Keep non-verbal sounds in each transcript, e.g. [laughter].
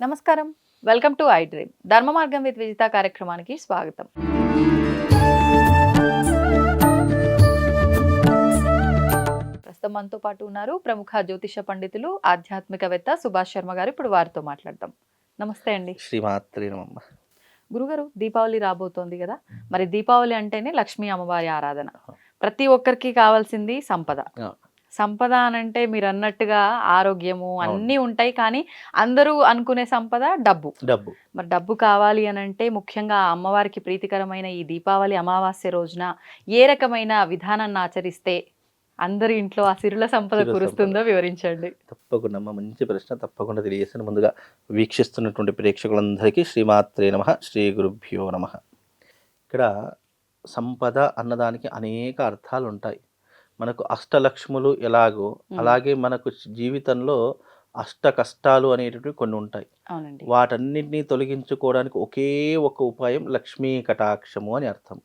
నమస్కారం. Welcome to I dream ధర్మ మార్గం విత్ విజిత కార్యక్రమానికి స్వాగతం. ప్రస్తుతం మనతో పాటు ఉన్నారు ప్రముఖ జ్యోతిష పండితులు ఆధ్యాత్మికవేత్త సుభాష్ శర్మ గారు. ఇప్పుడు వారితో మాట్లాడదాం. నమస్తే అండి. శ్రీమాత్రి గురుగారు దీపావళి రాబోతోంది కదా? మరి దీపావళి అంటేనే లక్ష్మీ అమ్మవారి ఆరాధన. ప్రతి ఒక్కరికి కావాల్సింది సంపద. సంపద అనంటే మీరు అన్నట్టుగా ఆరోగ్యము. అన్నీ ఉంటాయి కానీ అందరూ అనుకునే సంపద డబ్బు. డబ్బు. మరి డబ్బు కావాలి అని అంటే ముఖ్యంగా ఆ అమ్మవారికి ప్రీతికరమైన ఈ దీపావళి అమావాస్య రోజున ఏ రకమైన విధానాన్ని ఆచరిస్తే అందరి ఇంట్లో ఆ సిరుల సంపద కురుస్తుందో. వివరించండి. తప్పకుండా అమ్మ మంచి ప్రశ్న తప్పకుండా తెలియజేస్తాను. ముందుగా వీక్షిస్తున్నటువంటి ప్రేక్షకులందరికీ శ్రీమాత్రే నమ శ్రీ గురుభ్యో నమ. ఇక్కడ సంపద అన్నదానికి అనేక అర్థాలు ఉంటాయి మనకు అష్టలక్ష్ములు ఎలాగో అలాగే మనకు జీవితంలో అష్ట కష్టాలు అనేటటువంటి కొన్ని ఉంటాయి. వాటన్నిటినీ తొలగించుకోవడానికి ఒకే ఒక ఉపాయం లక్ష్మీ కటాక్షము అని అర్థం.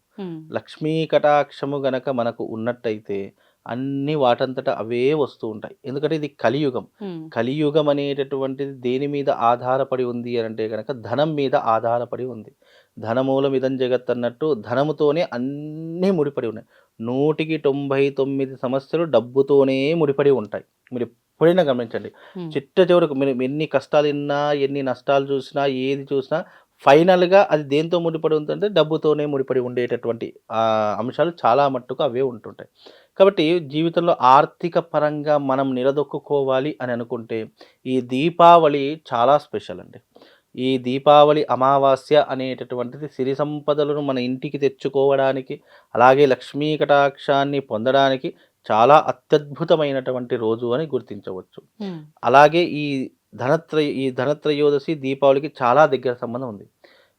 లక్ష్మీ కటాక్షము గనక మనకు ఉన్నట్టయితే అన్ని వాటంతట అవే వస్తూ ఉంటాయి. ఎందుకంటే ఇది కలియుగం. కలియుగం అనేటటువంటిది దేని మీద ఆధారపడి ఉంది అని అంటే కనుక ధనం మీద ఆధారపడి ఉంది. ధనమూలం ఇదం జగత్ అన్నట్టు ధనముతోనే అన్నీ ముడిపడి ఉన్నాయి. నూటికి తొంభై తొమ్మిది సమస్యలు డబ్బుతోనే ముడిపడి ఉంటాయి. మీరు ఎప్పుడైనా గమనించండి. చిట్ట చివరకు మీరు ఎన్ని కష్టాలు విన్నా ఎన్ని నష్టాలు చూసినా ఏది చూసినా ఫైనల్గా అది దేంతో ముడిపడి ఉంటుందంటే డబ్బుతోనే ముడిపడి ఉండేటటువంటి అంశాలు చాలా మట్టుకు అవే ఉంటుంటాయి. కాబట్టి జీవితంలో ఆర్థిక పరంగా మనం నిలదొక్కుకోవాలి అని అనుకుంటే ఈ దీపావళి చాలా స్పెషల్ అండి. ఈ దీపావళి అమావాస్య అనేటటువంటిది సిరి సంపదలను మన ఇంటికి తెచ్చుకోవడానికి అలాగే లక్ష్మీ కటాక్షాన్ని పొందడానికి చాలా అత్యద్భుతమైనటువంటి రోజు అని గుర్తించవచ్చు. అలాగే ఈ ధనత్రయ ఈ ధనత్రయోదశి దీపావళికి చాలా దగ్గర సంబంధం ఉంది.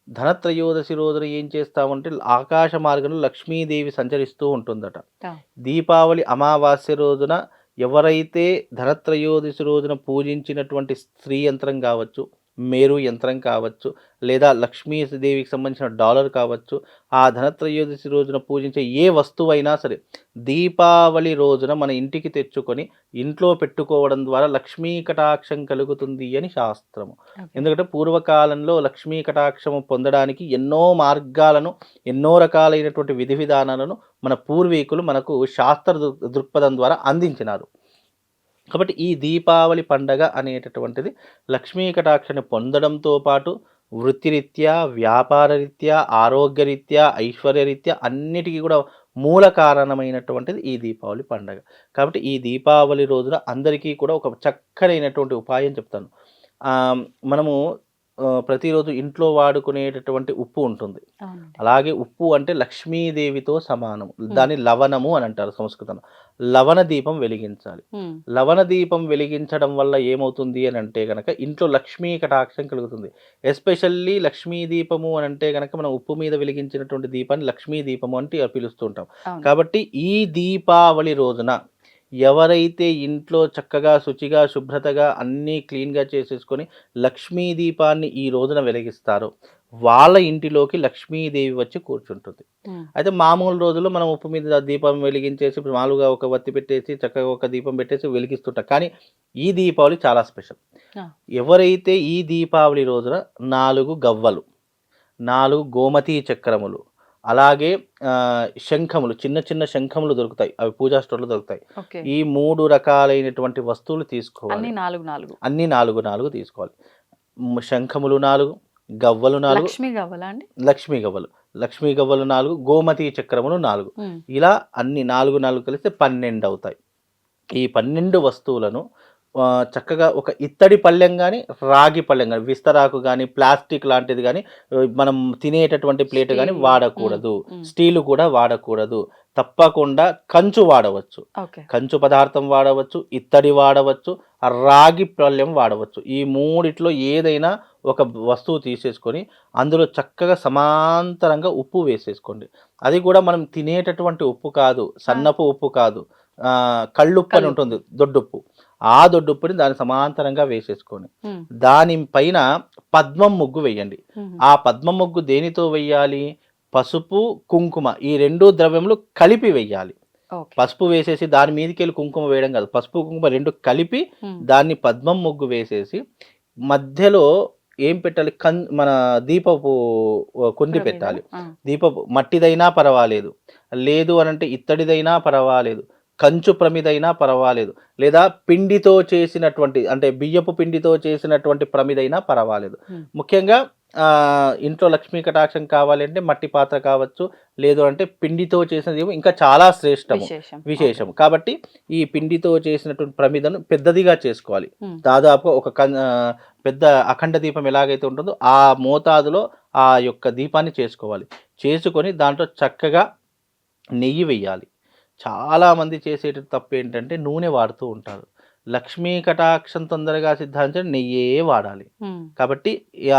ధనత్రయోదశి రోజున ఏం చేస్తామంటే ఆకాశ మార్గంలో లక్ష్మీదేవి సంచరిస్తూ ఉంటుందట. దీపావళి అమావాస్య రోజున ఎవరైతే ధనత్రయోదశి రోజున పూజించినటువంటి స్త్రీ యంత్రం కావచ్చు మేరు యంత్రం కావచ్చు లేదా లక్ష్మీదేవికి సంబంధించిన డాలర్ కావచ్చు ఆ ధనత్రయోదశి రోజున పూజించే ఏ వస్తువైనా సరే దీపావళి రోజున మన ఇంటికి తెచ్చుకొని ఇంట్లో పెట్టుకోవడం ద్వారా లక్ష్మీ కటాక్షం కలుగుతుంది అని శాస్త్రము. ఎందుకంటే పూర్వకాలంలో లక్ష్మీ కటాక్షము పొందడానికి ఎన్నో మార్గాలను ఎన్నో రకాలైనటువంటి విధి విధానాలను మన పూర్వీకులు మనకు శాస్త్ర దృ- దృక్పథం ద్వారా అందించినారు కాబట్టి ఈ దీపావళి పండగ అనేటటువంటిది లక్ష్మీ కటాక్షని పొందడంతో పాటు వృత్తిరీత్యా వ్యాపార రీత్యా ఆరోగ్యరీత్యా ఐశ్వర్యరీత్యా అన్నిటికీ కూడా మూల కారణమైనటువంటిది ఈ దీపావళి పండగ. కాబట్టి ఈ దీపావళి రోజున అందరికీ కూడా ఒక చక్కనైనటువంటి ఉపాయం చెప్తాను. మనము ప్రతిరోజు ఇంట్లో వాడుకునేటటువంటి ఉప్పు ఉంటుంది. అలాగే ఉప్పు అంటే లక్ష్మీదేవితో సమానం. దాన్ని లవణము అని అంటారు సంస్కృతంలో లవణ దీపం వెలిగించాలి. లవణ దీపం వెలిగించడం వల్ల ఏమవుతుంది అని అంటే కనుక ఇంట్లో లక్ష్మీ కటాక్షం కలుగుతుంది. ఎస్పెషల్లీ లక్ష్మీ దీపము అని అంటే కనుక మనం ఉప్పు మీద వెలిగించినటువంటి దీపాన్ని లక్ష్మీ దీపము అంటే పిలుస్తుంటాం. కాబట్టి ఈ దీపావళి రోజున ఎవరైతే ఇంట్లో చక్కగా శుచిగా శుభ్రతగా అన్నీ క్లీన్గా చేసేసుకొని లక్ష్మీ దీపాన్ని ఈ రోజున వెలిగిస్తారో. వాళ్ళ ఇంటిలోకి లక్ష్మీదేవి వచ్చి కూర్చుంటుంది. అయితే మామూలు రోజుల్లో మనం ఉప్పు మీద దీపం వెలిగించేసి మామూలుగా ఒక వత్తి పెట్టేసి చక్కగా ఒక దీపం పెట్టేసి వెలిగిస్తుంటాం. కానీ ఈ దీపావళి చాలా స్పెషల్. ఎవరైతే ఈ దీపావళి రోజున నాలుగు గవ్వలు నాలుగు గోమతీ చక్రములు అలాగే శంఖములు చిన్న చిన్న శంఖములు దొరుకుతాయి. అవి పూజా స్టోర్లో దొరుకుతాయి. ఈ మూడు రకాలైనటువంటి వస్తువులు తీసుకోవాలి. అన్ని నాలుగు నాలుగు. అన్ని నాలుగు నాలుగు తీసుకోవాలి. శంఖములు నాలుగు గవ్వలు నాలుగు. లక్ష్మి అండి? లక్ష్మీ గవ్వలు. లక్ష్మీ గవ్వలు నాలుగు గోమతి చక్రములు నాలుగు. ఇలా అన్ని నాలుగు నాలుగు కలిస్తే పన్నెండు అవుతాయి. ఈ పన్నెండు వస్తువులను చక్కగా ఒక ఇత్తడి పళ్ళెం కానీ రాగి పళ్ళెం కానీ విస్తరాకు కానీ ప్లాస్టిక్ లాంటిది కానీ మనం తినేటటువంటి ప్లేట్ కానీ. వాడకూడదు. స్టీలు కూడా వాడకూడదు. తప్పకుండా కంచు వాడవచ్చు. కంచు పదార్థం వాడవచ్చు ఇత్తడి వాడవచ్చు రాగి పళ్ళెం వాడవచ్చు. ఈ మూడిట్లో ఏదైనా ఒక వస్తువు తీసేసుకొని అందులో చక్కగా సమాంతరంగా ఉప్పు వేసేసుకోండి. అది కూడా మనం తినేటటువంటి ఉప్పు కాదు సన్నపు ఉప్పు కాదు. కళ్ళుప్పు అని. ఉంటుంది దొడ్డుప్పు. ఆ దొడ్డుప్పుని దాని సమాంతరంగా వేసేసుకోండి. ఉమ్, దానిపైన పద్మం ముగ్గు వేయండి. ఆ పద్మ ముగ్గు దేనితో వెయ్యాలి పసుపు కుంకుమ ఈ రెండు ద్రవ్యములు కలిపి వెయ్యాలి ఓకే. పసుపు వేసేసి దాని మీదకి వెళ్ళి కుంకుమ వేయడం కాదు. పసుపు కుంకుమ రెండు కలిపి. దాన్ని పద్మం ముగ్గు వేసేసి మధ్యలో ఏం పెట్టాలి? కన్ మన దీపపు కుండి? పెట్టాలి. దీపపు మట్టిదైనా పర్వాలేదు. లేదు అనంటే ఇత్తడిదైనా పర్వాలేదు. కంచు ప్రమిదైనా పర్వాలేదు. లేదా పిండితో చేసినటువంటి అంటే బియ్యపు పిండితో చేసినటువంటి ప్రమిదైనా పర్వాలేదు. ముఖ్యంగా ఇంట్లో లక్ష్మీ కటాక్షం కావాలి అంటే మట్టి పాత్ర కావచ్చు లేదు అంటే పిండితో చేసిన దీపం ఇంకా చాలా శ్రేష్టము. విశేషం. కాబట్టి ఈ పిండితో చేసినటువంటి ప్రమిదను పెద్దదిగా చేసుకోవాలి. ఉమ్. దాదాపుగా ఒక పెద్ద అఖండ దీపం ఎలాగైతే ఉంటుందో ఆ మోతాదులో ఆ యొక్క దీపాన్ని చేసుకోవాలి. చేసుకొని దాంట్లో చక్కగా నెయ్యి వేయాలి. చాలామంది చేసేట తప్పు ఏంటంటే నూనె వాడుతూ ఉంటారు లక్ష్మీ కటాక్షం తొందరగా సిద్ధాంతం నెయ్యే వాడాలి. కాబట్టి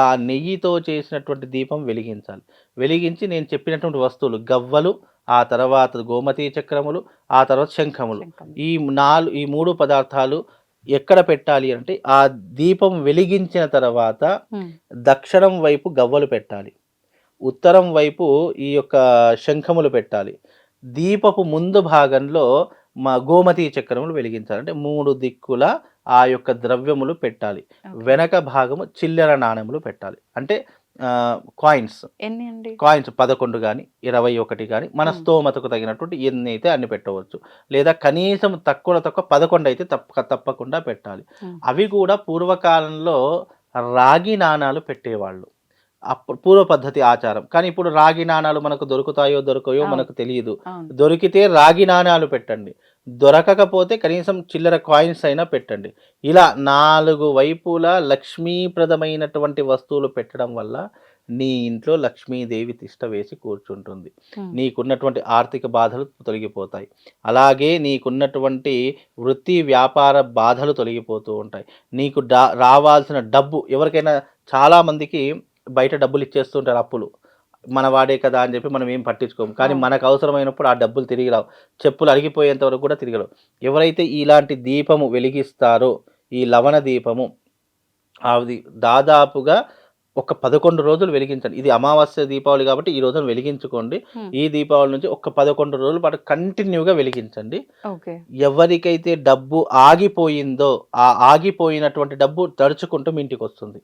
ఆ నెయ్యితో చేసినటువంటి దీపం వెలిగించాలి వెలిగించి నేను చెప్పినటువంటి వస్తువులు గవ్వలు ఆ తర్వాత గోమతీ చక్రములు ఆ తర్వాత శంఖములు శంఖం. ఈ నాలుగు ఈ మూడు పదార్థాలు ఎక్కడ పెట్టాలి అంటే ఆ దీపం వెలిగించిన తర్వాత. దక్షిణం వైపు గవ్వలు పెట్టాలి ఉత్తరం వైపు ఈ యొక్క శంఖములు పెట్టాలి దీపపు ముందు భాగంలో మా గోమతీ చక్రములు వెలిగించాలి. అంటే మూడు దిక్కుల ఆ యొక్క ద్రవ్యములు పెట్టాలి. వెనక భాగము చిల్లర నాణెములు పెట్టాలి. అంటే కాయిన్స్ ఎన్ని అండి కాయిన్స్ పదకొండు కానీ ఇరవై ఒకటి కానీ మన. స్తోమతకు తగినటువంటి ఎన్ని అయితే అన్ని పెట్టవచ్చు. లేదా కనీసం తక్కువ తక్కువ పదకొండు అయితే తప్పక తప్పకుండా పెట్టాలి. అవి కూడా పూర్వకాలంలో రాగి నాణాలు పెట్టేవాళ్ళు. అప్పుడు పూర్వ పద్ధతి ఆచారం. కానీ ఇప్పుడు రాగి నాణాలు మనకు దొరుకుతాయో దొరకయో. మనకు తెలియదు. దొరికితే రాగి నాణాలు పెట్టండి. దొరకకపోతే కనీసం చిల్లర కాయిన్స్ అయినా పెట్టండి. ఇలా నాలుగు వైపులా లక్ష్మీప్రదమైనటువంటి వస్తువులు పెట్టడం వల్ల నీ ఇంట్లో లక్ష్మీదేవి తిష్ట వేసి కూర్చుంటుంది. నీకున్నటువంటి ఆర్థిక బాధలు తొలగిపోతాయి. అలాగే నీకున్నటువంటి వృత్తి వ్యాపార బాధలు తొలగిపోతూ ఉంటాయి. నీకు డా రావాల్సిన డబ్బు ఎవరికైనా చాలామందికి బయట డబ్బులు ఇచ్చేస్తుంటారు అప్పులు. మన వాడే కదా అని చెప్పి మనం ఏం పట్టించుకోము. కానీ. మనకు అవసరమైనప్పుడు ఆ డబ్బులు తిరిగి రావు. చెప్పులు అరిగిపోయేంత వరకు కూడా తిరిగి రావు ఎవరైతే ఇలాంటి దీపము వెలిగిస్తారో ఈ లవణ దీపము అది దాదాపుగా ఒక పదకొండు రోజులు వెలిగించండి. ఇది అమావాస్య దీపావళి కాబట్టి ఈ రోజున వెలిగించుకోండి. ఈ దీపావళి నుంచి ఒక పదకొండు రోజుల పాటు కంటిన్యూగా వెలిగించండి. ఎవరికైతే డబ్బు ఆగిపోయిందో ఆ ఆగిపోయినటువంటి డబ్బు తడుచుకుంటూ మీ ఇంటికి వస్తుంది.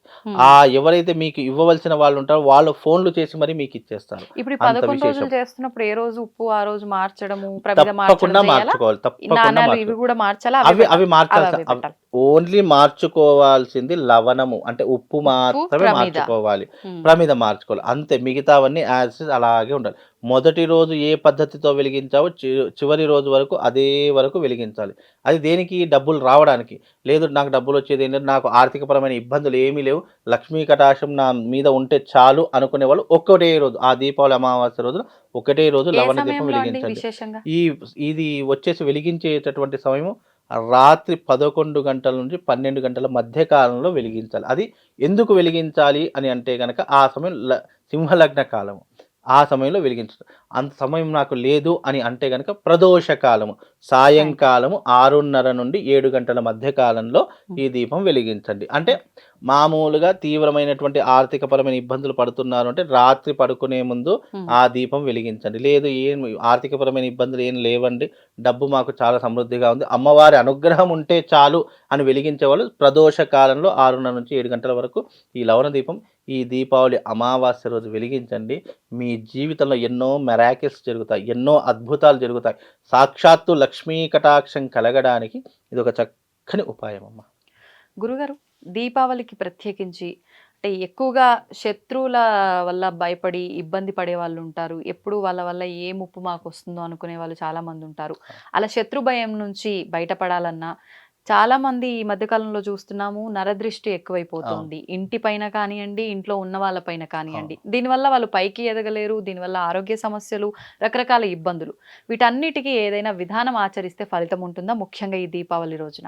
ఆ ఎవరైతే మీకు ఇవ్వవలసిన వాళ్ళు ఉంటారో వాళ్ళు ఫోన్లు చేసి మరి మీకు ఇచ్చేస్తారు. ఇప్పుడు పదకొండు రోజులు. చేస్తున్నప్పుడు ఏ రోజు ఉప్పు ఆ రోజు మార్చడము తప్పకుండా మార్చడం? మార్చుకోవాలి. తప్పకుండా మార్చుకోవాలి. కూడా మార్చాలా? అవి అవి మార్చాలి. ఓన్లీ మార్చుకోవాల్సింది లవణము అంటే ఉప్పు మాత్రమే ప్రమిద. మార్చుకోవాలి. ప్రమిద మార్చుకోవాలి. అంతే మిగతావన్నీ యాజ్ అలాగే ఉండాలి. మొదటి రోజు ఏ పద్ధతితో వెలిగించావో చి- చివరి రోజు వరకు అదే వరకు వెలిగించాలి. అది దేనికి? డబ్బులు రావడానికి. లేదు నాకు డబ్బులు వచ్చేది ఏంటంటే నాకు ఆర్థికపరమైన ఇబ్బందులు ఏమీ లేవు. లక్ష్మీ కటాక్షం నా మీద ఉంటే చాలు అనుకునే వాళ్ళు ఒక్కటే రోజు ఆ దీపావళి అమావాస్య రోజున ఒకటే రోజు ఏ లవణ దీపం సమయంలో అండి వెలిగించండి. విశేషంగా? ఈ ఇది వచ్చేసి వెలిగించేటటువంటి సమయం రాత్రి పదకొండు గంటల నుంచి పన్నెండు గంటల మధ్య కాలంలో వెలిగించాలి. అది ఎందుకు వెలిగించాలి అని అంటే కనుక ఆ సమయం ల- సింహలగ్న కాలము. ఆ సమయంలో వెలిగించడం అంత సమయం నాకు లేదు అని అంటే కనుక ప్రదోష కాలము సాయంకాలము ఆరున్నర నుండి ఏడు గంటల మధ్య కాలంలో ఈ దీపం వెలిగించండి. అంటే మామూలుగా తీవ్రమైనటువంటి ఆర్థికపరమైన ఇబ్బందులు పడుతున్నారు అంటే రాత్రి పడుకునే ముందు. ఆ దీపం వెలిగించండి. లేదు ఏం ఆర్థికపరమైన ఇబ్బందులు ఏం లేవండి. డబ్బు మాకు చాలా సమృద్ధిగా ఉంది. అమ్మవారి అనుగ్రహం ఉంటే చాలు అని వెలిగించే వాళ్ళు ప్రదోష కాలంలో ఆరున్నర నుంచి ఏడు గంటల వరకు ఈ లవణ దీపం ఈ దీపావళి అమావాస్య రోజు వెలిగించండి. మీ జీవితంలో ఎన్నో మెరాకిల్స్ జరుగుతాయి ఎన్నో అద్భుతాలు జరుగుతాయి. సాక్షాత్తు లక్ష్మీ కటాక్షం కలగడానికి ఇది ఒక చక్కని ఉపాయం అమ్మ. గురుగారు దీపావళికి ప్రత్యేకించి అంటే ఎక్కువగా శత్రువుల వల్ల భయపడి ఇబ్బంది పడే వాళ్ళు ఉంటారు. ఎప్పుడు వాళ్ళ వల్ల ఏ ముప్పు మాకు వస్తుందో అనుకునే వాళ్ళు చాలా మంది ఉంటారు అలా శత్రు భయం నుంచి బయటపడాలన్నా చాలా మంది ఈ మధ్యకాలంలో చూస్తున్నాము నరదృష్టి ఎక్కువైపోతుంది. ఇంటి పైన కానివ్వండి ఇంట్లో ఉన్న వాళ్ళ పైన కానివ్వండి దీనివల్ల వాళ్ళు పైకి ఎదగలేరు దీనివల్ల ఆరోగ్య సమస్యలు రకరకాల ఇబ్బందులు. వీటన్నిటికీ ఏదైనా విధానం ఆచరిస్తే ఫలితం ఉంటుందా? ముఖ్యంగా ఈ దీపావళి రోజున.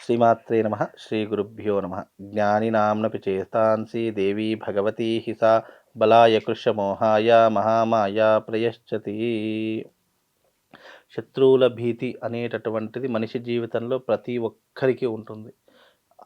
శ్రీమాత్రే నమ. శ్రీ గురుభ్యో నమ. జ్ఞానినాంనపి చేస్తాంసి దేవీ భగవతీ హి సా బలాయ కృషమోహాయ మహామాయ ప్రయశ్చతి. శత్రువుల భీతి అనేటటువంటిది మనిషి జీవితంలో ప్రతి ఒక్కరికి ఉంటుంది.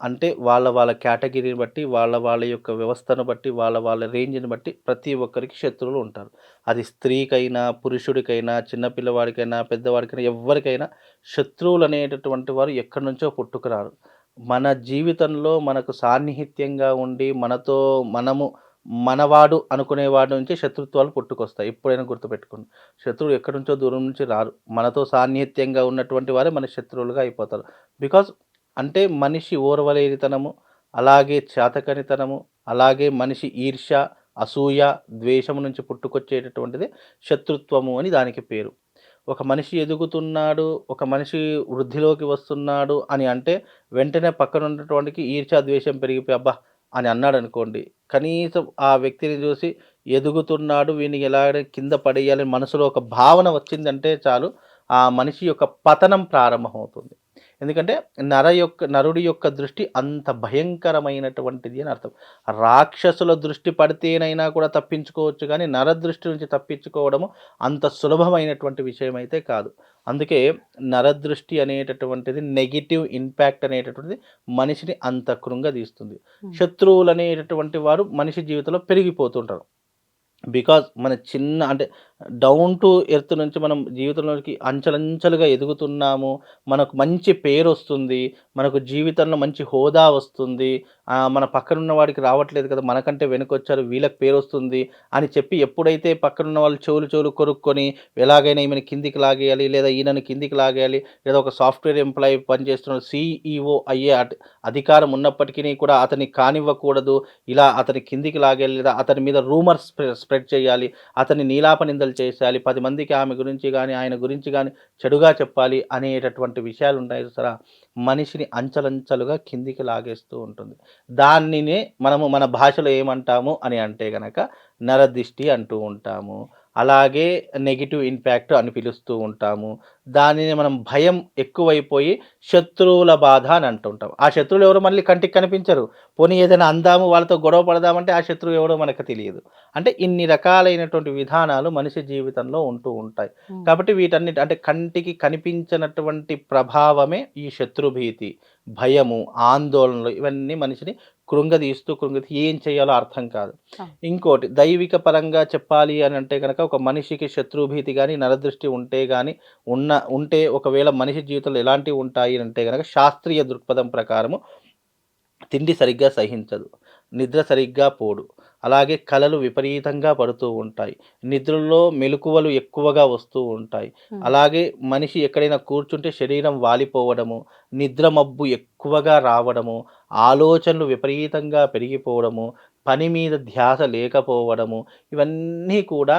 అంటే వాళ్ళ వాళ్ళ కేటగిరీని బట్టి వాళ్ళ వాళ్ళ యొక్క వ్యవస్థను బట్టి వాళ్ళ వాళ్ళ రేంజ్ని బట్టి ప్రతి ఒక్కరికి శత్రువులు ఉంటారు. అది స్త్రీకైనా పురుషుడికైనా చిన్నపిల్లవాడికైనా పెద్దవాడికైనా ఎవరికైనా శత్రువులు అనేటటువంటి వారు ఎక్కడి నుంచో పుట్టుకురారు. మన జీవితంలో మనకు సాన్నిహిత్యంగా ఉండి మనతో మనము మనవాడు అనుకునేవాడు నుంచి శత్రుత్వాలు పుట్టుకొస్తాయి. ఎప్పుడైనా గుర్తుపెట్టుకోండి. శత్రువు ఎక్కడి నుంచో దూరం నుంచి రారు. మనతో సాన్నిహిత్యంగా ఉన్నటువంటి వారే మన శత్రువులుగా అయిపోతారు. బికాజ్ అంటే మనిషి ఓర్వలేనితనము అలాగే చేతకనితనము అలాగే మనిషి ఈర్ష్య అసూయ ద్వేషము నుంచి పుట్టుకొచ్చేటటువంటిది శత్రుత్వము అని దానికి పేరు. ఒక మనిషి ఎదుగుతున్నాడు ఒక మనిషి వృద్ధిలోకి వస్తున్నాడు అని అంటే వెంటనే పక్కన ఉన్నటువంటికి ఈర్ష్య ద్వేషం పెరిగిపోయి అబ్బా అని అన్నాడు అనుకోండి కనీసం ఆ వ్యక్తిని చూసి ఎదుగుతున్నాడు వీని ఎలా కింద పడేయాలని మనసులో ఒక భావన వచ్చిందంటే చాలు ఆ మనిషి యొక్క పతనం ప్రారంభమవుతుంది. ఎందుకంటే నర యొక్క నరుడి యొక్క దృష్టి అంత భయంకరమైనటువంటిది అని అర్థం. రాక్షసుల దృష్టి పడితేనైనా కూడా తప్పించుకోవచ్చు కానీ నర దృష్టి నుంచి తప్పించుకోవడము అంత సులభమైనటువంటి విషయం అయితే కాదు. అందుకే నరదృష్టి అనేటటువంటిది నెగిటివ్ ఇంపాక్ట్ అనేటటువంటిది మనిషిని అంత కృంగదీస్తుంది. శత్రువులు అనేటటువంటి వారు మనిషి జీవితంలో పెరిగిపోతుంటారు. బికాజ్ మన చిన్న అంటే డౌన్ టు ఎర్త్ నుంచి మనం జీవితంలోకి అంచెలంచెలుగా ఎదుగుతున్నాము. మనకు మంచి పేరు వస్తుంది. మనకు జీవితంలో మంచి హోదా వస్తుంది. మన పక్కనున్న వాడికి రావట్లేదు కదా మనకంటే వెనుకొచ్చారు వీళ్ళకి పేరు వస్తుంది అని చెప్పి ఎప్పుడైతే పక్కనున్న వాళ్ళు చెవులు చెవులు కొరుక్కొని ఎలాగైనా ఈమెను కిందికి లాగేయాలి లేదా ఈయనను కిందికి లాగేయాలి లేదా ఒక సాఫ్ట్వేర్ ఎంప్లాయీ పనిచేస్తున్న సిఈఓ అయ్యే అధికారం ఉన్నప్పటికీ కూడా అతన్ని కానివ్వకూడదు. ఇలా అతని కిందికి లాగేయాలి లేదా అతని మీద రూమర్స్ స్ప్రెడ్ చేయాలి. అతని నీలాప నిందలు చేసేయాలి పది మందికి ఆమె గురించి కానీ ఆయన గురించి కానీ చెడుగా చెప్పాలి అనేటటువంటి విషయాలు ఉంటాయి సరా మనిషిని అంచలంచలుగా కిందికి లాగేస్తూ ఉంటుంది. దానినే మనము మన భాషలో ఏమంటాము అని అంటే గనక నరదిష్టి అంటూ ఉంటాము. అలాగే నెగిటివ్ ఇంపాక్ట్ అని పిలుస్తూ ఉంటాము. దానిని మనం భయం ఎక్కువైపోయి శత్రువుల బాధ అని అంటుంటాం ఆ శత్రువులు ఎవరు మళ్ళీ కంటికి కనిపించరు. పోనీ ఏదైనా అందాము వాళ్ళతో గొడవ పడదామంటే ఆ శత్రువు ఎవరో మనకు తెలియదు. అంటే ఇన్ని రకాలైనటువంటి విధానాలు మనిషి జీవితంలో ఉంటూ ఉంటాయి. కాబట్టి వీటన్నిటి అంటే కంటికి కనిపించినటువంటి ప్రభావమే ఈ శత్రుభీతి భయము ఆందోళనలు ఇవన్నీ మనిషిని కృంగదీస్తూ కృంగదీ ఏం చేయాలో అర్థం కాదు. ఇంకోటి దైవిక పరంగా చెప్పాలి అని అంటే కనుక ఒక మనిషికి శత్రుభీతి కానీ నరదృష్టి ఉంటే కానీ ఉన్న ఉంటే ఒకవేళ మనిషి జీవితంలో ఎలాంటివి ఉంటాయి అని అంటే కనుక శాస్త్రీయ దృక్పథం ప్రకారము తిండి సరిగ్గా సహించదు నిద్ర సరిగ్గా పోడు అలాగే కలలు విపరీతంగా పడుతూ ఉంటాయి నిద్రలో మెలకువలు ఎక్కువగా వస్తూ ఉంటాయి. అలాగే మనిషి ఎక్కడైనా కూర్చుంటే శరీరం వాలిపోవడము నిద్ర మబ్బు ఎక్కువగా రావడము ఆలోచనలు విపరీతంగా పెరిగిపోవడము పని మీద ధ్యాస లేకపోవడము ఇవన్నీ కూడా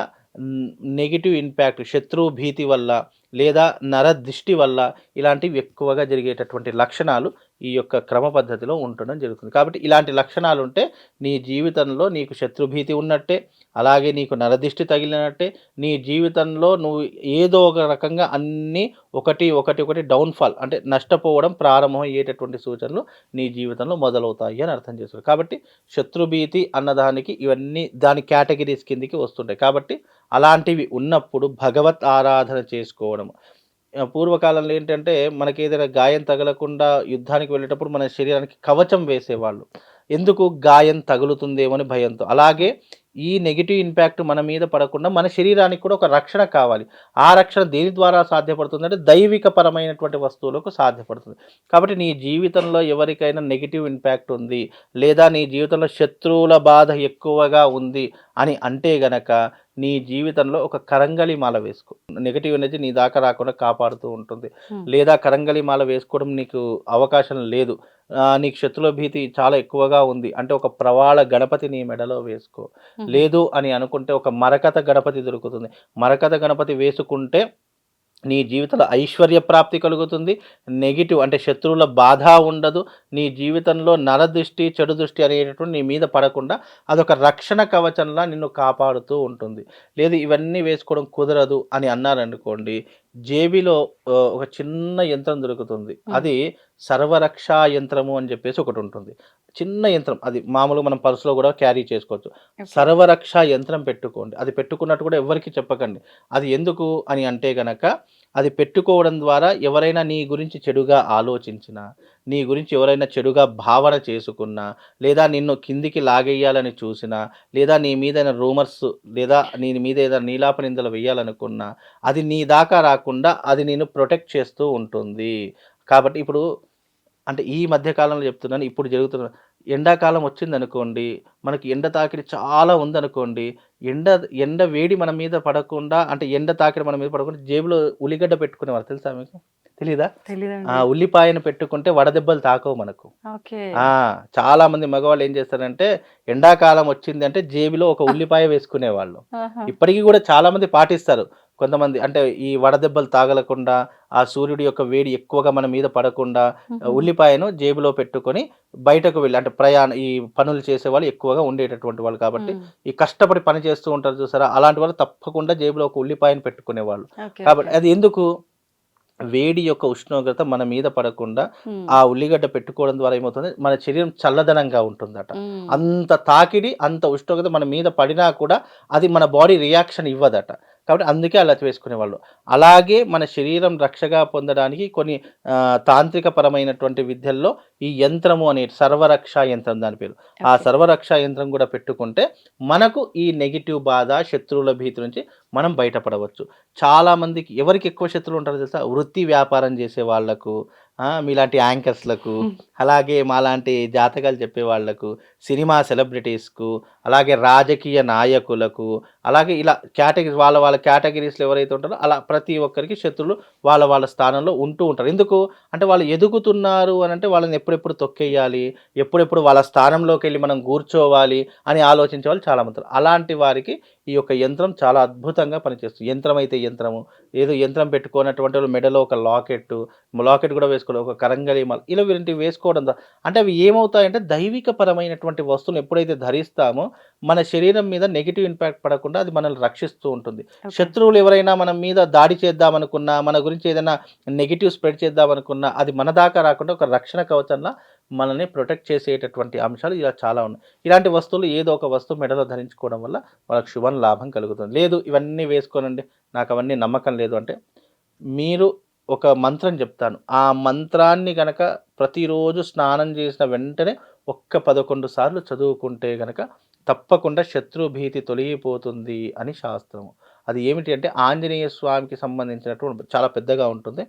నెగిటివ్ ఇంపాక్ట్ శత్రువు భీతి వల్ల లేదా నరదిష్టి వల్ల ఇలాంటివి ఎక్కువగా జరిగేటటువంటి లక్షణాలు ఈ యొక్క క్రమ పద్ధతిలో ఉండడం జరుగుతుంది. కాబట్టి ఇలాంటి లక్షణాలు ఉంటే నీ జీవితంలో నీకు శత్రుభీతి ఉన్నట్టే అలాగే నీకు నరదిష్టి తగిలినట్టే నీ జీవితంలో నువ్వు ఏదో ఒక రకంగా అన్నీ ఒకటి ఒకటి ఒకటి డౌన్ఫాల్ అంటే నష్టపోవడం ప్రారంభం అయ్యేటటువంటి సూచనలు నీ జీవితంలో మొదలవుతాయి అని అర్థం చేసుకోవాలి కాబట్టి శత్రుభీతి అన్నదానికి ఇవన్నీ దాని కేటగిరీస్ కిందికి వస్తుంటాయి. కాబట్టి అలాంటివి ఉన్నప్పుడు భగవత్ ఆరాధన చేసుకోవడం ఆ, పూర్వకాలంలో ఏంటంటే మనకి ఏదైనా గాయం తగలకుండా యుద్ధానికి వెళ్ళేటప్పుడు మన శరీరానికి కవచం వేసేవాళ్ళు. ఎందుకు? గాయం తగులుతుందేమో అని భయంతో. అలాగే ఈ నెగిటివ్ ఇంపాక్ట్ మన మీద పడకుండా మన శరీరానికి కూడా ఒక రక్షణ కావాలి. ఆ రక్షణ దేని ద్వారా సాధ్యపడుతుంది అంటే దైవిక పరమైనటువంటి వస్తువులకు సాధ్యపడుతుంది. కాబట్టి నీ జీవితంలో ఎవరికైనా నెగిటివ్ ఇంపాక్ట్ ఉంది లేదా నీ జీవితంలో శత్రువుల బాధ ఎక్కువగా ఉంది అని అంటే గనక నీ జీవితంలో ఒక కరంగలి మాల వేసుకో. నెగిటివ్ ఎనర్జీ నీ దాకా రాకుండా కాపాడుతూ ఉంటుంది. లేదా కరంగలి మాల వేసుకోవడం నీకు అవకాశం లేదు. నీకు శత్రుల భీతి చాలా ఎక్కువగా ఉంది. అంటే ఒక ప్రవాళ గణపతి నీ మెడలో వేసుకో. లేదు అని అనుకుంటే ఒక మరకత గణపతి దొరుకుతుంది. మరకత గణపతి వేసుకుంటే నీ జీవితంలో ఐశ్వర్య ప్రాప్తి కలుగుతుంది. నెగిటివ్ అంటే శత్రువుల బాధ ఉండదు. నీ జీవితంలో నరదృష్టి చెడు దృష్టి అనేటటువంటి నీ మీద పడకుండా అదొక రక్షణ కవచంలా నిన్ను కాపాడుతూ ఉంటుంది. లేదు ఇవన్నీ వేసుకోవడం కుదరదు అని అన్నారనుకోండి జేబిలో ఒక చిన్న యంత్రం దొరుకుతుంది. అది సర్వరక్షా యంత్రము అని చెప్పేసి ఒకటి ఉంటుంది. చిన్న యంత్రం అది మామూలుగా మనం పర్సులో కూడా క్యారీ చేసుకోవచ్చు. సర్వరక్ష యంత్రం పెట్టుకోండి. అది పెట్టుకున్నట్టు కూడా ఎవరికి చెప్పకండి. అది ఎందుకు అని అంటే గనక అది పెట్టుకోవడం ద్వారా ఎవరైనా నీ గురించి చెడుగా ఆలోచించినా నీ గురించి ఎవరైనా చెడుగా భావన చేసుకున్నా లేదా నిన్ను కిందికి లాగేయాలని చూసినా లేదా నీ మీద రూమర్స్ లేదా నీ మీద ఏదైనా నీలాప నిందలు వేయాలనుకున్నా అది నీ దాకా రాకుండా అది నేను ప్రొటెక్ట్ చేస్తూ ఉంటుంది. కాబట్టి ఇప్పుడు అంటే ఈ మధ్య కాలంలో చెప్తున్నాను ఇప్పుడు జరుగుతున్న ఎండాకాలం వచ్చిందనుకోండి మనకి ఎండ తాకిడి చాలా ఉందనుకోండి ఎండ ఎండ వేడి మన మీద పడకుండా అంటే ఎండ తాకిడి మన మీద పడకుండా జేబులో ఉల్లిగడ్డ పెట్టుకునేవారు తెలుసా మీకు? తెలీదా? ఆ ఉల్లిపాయను పెట్టుకుంటే వడదెబ్బలు తాకవు మనకు. చాలా మంది మగవాళ్ళు ఏం చేస్తారంటే ఎండాకాలం వచ్చింది అంటే జేబులో ఒక [laughs] ఉల్లిపాయ వేసుకునేవాళ్ళు. ఇప్పటికీ కూడా చాలా మంది పాటిస్తారు. కొంతమంది అంటే ఈ వడదెబ్బలు తాగలకుండా ఆ సూర్యుడి యొక్క వేడి ఎక్కువగా మన మీద పడకుండా. ఉల్లిపాయను జేబులో పెట్టుకొని బయటకు వెళ్ళి అంటే ప్రయాణ ఈ పనులు చేసే వాళ్ళు ఎక్కువగా ఉండేటటువంటి వాళ్ళు కాబట్టి. ఈ కష్టపడి పని చేస్తూ ఉంటారు చూసారా అలాంటి వాళ్ళు తప్పకుండా జేబులో ఒక ఉల్లిపాయను పెట్టుకునేవాళ్ళు కాబట్టి. అది ఎందుకు వేడి యొక్క ఉష్ణోగ్రత మన మీద పడకుండా. ఆ ఉల్లిగడ్డ పెట్టుకోవడం ద్వారా ఏమవుతుంది మన శరీరం చల్లదనంగా ఉంటుందట. అంత తాకిడి అంత ఉష్ణోగ్రత మన మీద పడినా కూడా అది మన బాడీ రియాక్షన్ ఇవ్వదట కాబట్టి అందుకే అలా వేసుకునేవాళ్ళు. అలాగే మన శరీరం రక్షగా పొందడానికి కొన్ని తాంత్రిక పరమైనటువంటి విద్యల్లో ఈ యంత్రము అనే సర్వరక్ష యంత్రం దాని పేరు. ఆ. సర్వరక్ష యంత్రం కూడా పెట్టుకుంటే మనకు ఈ నెగిటివ్ బాధ శత్రువుల భీతి నుంచి మనం బయటపడవచ్చు. చాలా మందికి ఎవరికి ఎక్కువ శత్రువులు ఉంటారో తెలుసా? వృత్తి వ్యాపారం చేసే వాళ్ళకు ఆ, మీలాంటి యాంకర్స్లకు. అలాగే మాలాంటి జాతకాలు చెప్పే వాళ్ళకు సినిమా సెలబ్రిటీస్కు అలాగే రాజకీయ నాయకులకు అలాగే ఇలా కేటగిరీ వాళ్ళ వాళ్ళ కేటగిరీస్లో ఎవరైతే ఉంటారో అలా ప్రతి ఒక్కరికి శత్రువులు వాళ్ళ వాళ్ళ స్థానంలో ఉంటూ ఉంటారు ఎందుకు అంటే వాళ్ళు ఎదుగుతున్నారు అని అంటే వాళ్ళని ఎప్పుడెప్పుడు తొక్కేయాలి ఎప్పుడెప్పుడు వాళ్ళ స్థానంలోకి వెళ్ళి మనం కూర్చోవాలి అని ఆలోచించే వాళ్ళు చాలా మంది ఉంటారు. అలాంటి వారికి ఈ యొక్క యంత్రం చాలా అద్భుతంగా పనిచేస్తుంది. యంత్రం అయితే యంత్రము. ఏదో యంత్రం పెట్టుకున్నటువంటి వాళ్ళు మెడలో ఒక లాకెట్ లాకెట్ కూడా వేసుకోవడం ఒక కరంగలి మాల ఇలా వీటిని వేసుకోవడం అంటే అవి ఏమవుతాయంటే దైవిక పరమైనటువంటి వస్తువులు ఎప్పుడైతే ధరిస్తామో మన శరీరం మీద నెగిటివ్ ఇంపాక్ట్ పడకుండా అది మనల్ని రక్షిస్తూ ఉంటుంది. శత్రువులు ఎవరైనా మన మీద దాడి చేద్దామనుకున్నా మన గురించి ఏదైనా నెగిటివ్ స్ప్రెడ్ చేద్దామనుకున్నా అది మన దాకా రాకుండా ఒక రక్షణ కవచంలా మనల్ని ప్రొటెక్ట్ చేసేటటువంటి అంశాలు ఇలా చాలా ఉన్నాయి. ఇలాంటి వస్తువులు ఏదో ఒక వస్తువు మెడలో ధరించుకోవడం వల్ల వాళ్ళకి శుభం లాభం కలుగుతుంది. లేదు ఇవన్నీ వేసుకోనండి. నాకు అవన్నీ నమ్మకం లేదు అంటే మీరు ఒక మంత్రం చెప్తాను. ఆ మంత్రాన్ని గనక ప్రతిరోజు స్నానం చేసిన వెంటనే ఒక్క పదకొండు సార్లు చదువుకుంటే గనక తప్పకుండా శత్రు భీతి తొలగిపోతుంది అని శాస్త్రము. అది ఏమిటి అంటే ఆంజనేయ స్వామికి సంబంధించినటువంటి చాలా పెద్దగా ఉంటుంది.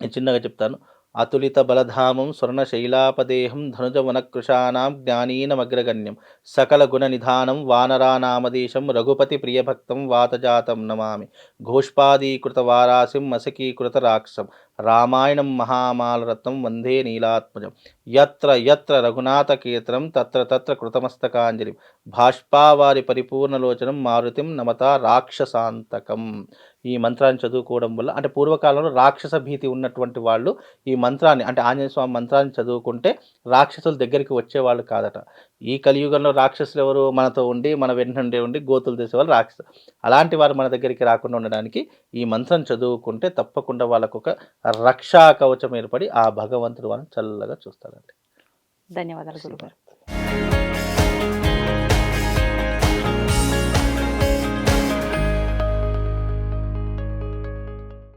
నేను చిన్నగా చెప్తాను. అతులిత బలధామం స్వర్ణ శైలాపదేహం ధనుజ వనకృషానాం జ్ఞానీనమగ్రగణ్యం సకల గుణ నిధానం వానరానామదేశం రఘుపతి ప్రియభక్తం వాతజాతం నమామి. ఘోష్పాదీకృత వారాసిం మసకీకృత రాక్షం రామాయణం మహామాలరత్నం వందే నీలాత్మజం. ఎత్ర ఎత్ర రఘునాథ కీర్తనం తత్ర తత్ర కృతమస్తకాంజలి. భాష్పావారి పరిపూర్ణలోచనం మారుతిం నమత రాక్షసాంతకం. ఈ మంత్రాన్ని చదువుకోవడం వల్ల అంటే పూర్వకాలంలో రాక్షస భీతి ఉన్నటువంటి వాళ్ళు ఈ మంత్రాన్ని అంటే ఆంజనేయ స్వామి మంత్రాన్ని చదువుకుంటే రాక్షసుల దగ్గరికి వచ్చేవాళ్ళు కాదట. ఈ కలియుగంలో రాక్షసులు ఎవరు? మనతో ఉండి మన వెంటనే ఉండి గోతులు తీసేవాళ్ళు రాక్షసు అలాంటి వారు మన దగ్గరికి రాకుండా ఉండడానికి ఈ మంత్రం చదువుకుంటే తప్పకుండా వాళ్ళకు ఒక రక్షా కవచం ఏర్పడి ఆ భగవంతుడు వాళ్ళని చల్లగా చూస్తాడండి. ధన్యవాదాలు గురుగారు.